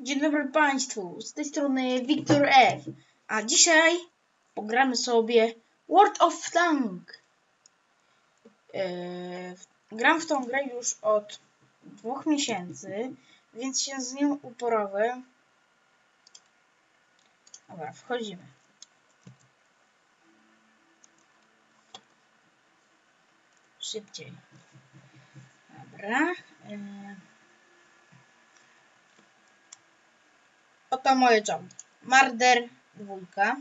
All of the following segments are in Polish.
Dzień dobry Państwu, z tej strony Wiktor F. A dzisiaj pogramy sobie World of Tank. Eee, gram w tą grę już od dwóch miesięcy, więc się z nią uporowę. Dobra, wchodzimy. Szybciej. Dobra. Eee, Oto moje czołgi. Marder dwójka.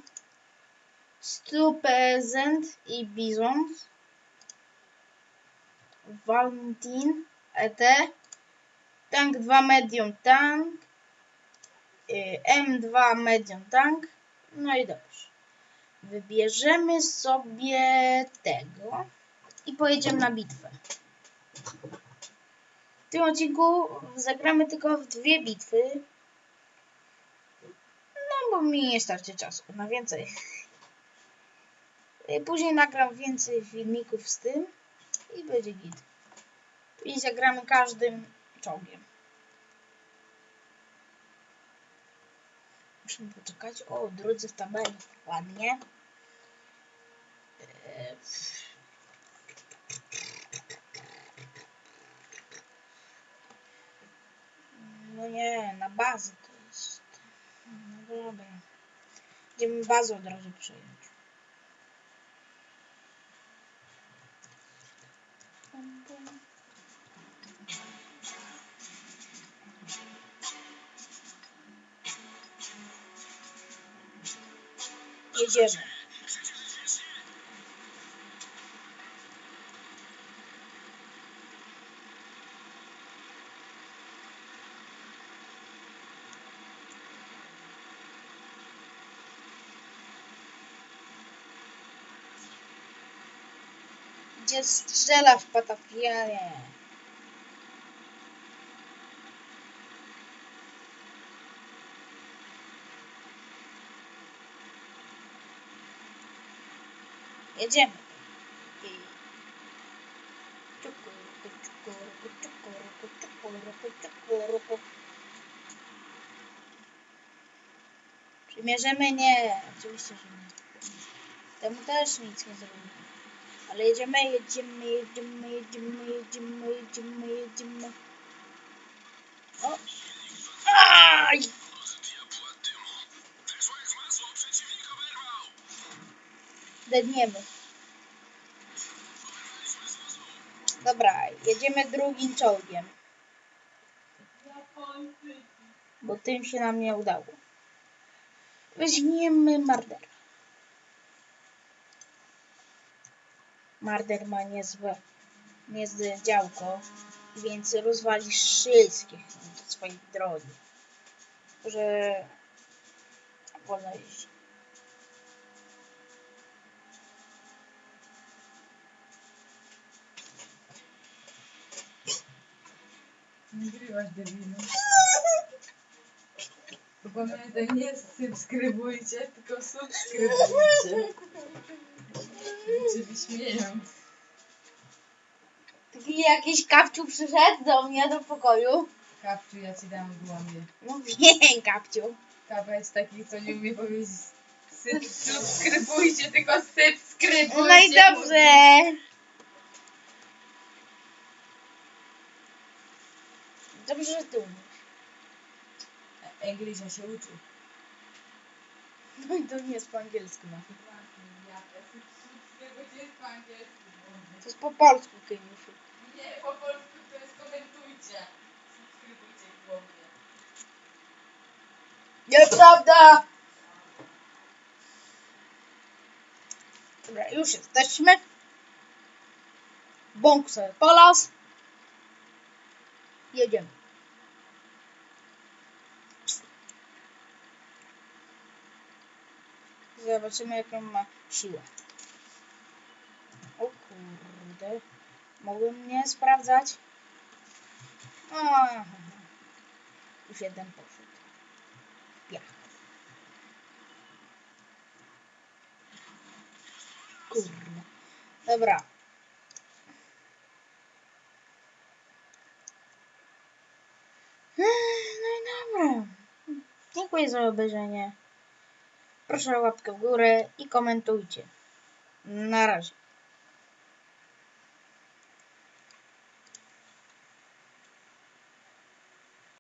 Stu Peasant i Bizont. Valentin ET. Tank 2 Medium Tank. y, M2 Medium Tank. No i dobrze. Wybierzemy sobie tego i pojedziemy na bitwę. W tym odcinku zagramy tylko w dwie bitwy. No bo mi nie starczy czasu na więcej. Y, Później nagram więcej filmików z tym i będzie git. I zagramy każdym czołgiem. Musimy poczekać. O, drudzy w tabeli. Ładnie. E, No nie, na bazę to. No dobra. Będziemy bazę od razu przejąć. Jedziemy. Gdzie strzela w patafianie? Jedziemy. I... Przymierzymy? Nie, oczywiście, że nie. Temu też nic nie zrobimy. Ale jedziemy, jedziemy, jedziemy, jedziemy, jedziemy, jedziemy, jedziemy. O! Aj! Dedniemy. Dobra, jedziemy drugim czołgiem. Bo tym się nam nie udało. Weźmiemy Marder. Marder ma niezłe, niezłe działko, więc rozwali wszystkich do swojej drogi. Że wolno jeździ. Nagrywasz debilu. Bo Pamiętaj, nie subskrybujcie, tylko subskrybujcie. Cię wyśmieją. Taki jakiś kapciu przyszedł do mnie do pokoju. Kapciu, ja ci dam w głąbie. No wiem, kapciu. Kapa jest taki, co nie umie powiedzieć syp, subskrybujcie, tylko subskrybujcie. No i dobrze. Dobrze, że ty umiesz. Się uczy. No i to nie jest po angielsku no. Angielsku. To jest po polsku, Keniuszu. Nie, po polsku to jest komentujcie. Subskrybujcie w głąbie. Nieprawda! Dobra, już jesteśmy. Bąk sobie polas. Jedziemy. Zobaczymy jaką ma siłę. Kurde. Mogłem nie sprawdzać. Aha. Już jeden poszedł. Piach. Kurde. Dobra. No i dobra. Dziękuję za obejrzenie. Proszę o łapkę w górę i komentujcie. Na razie.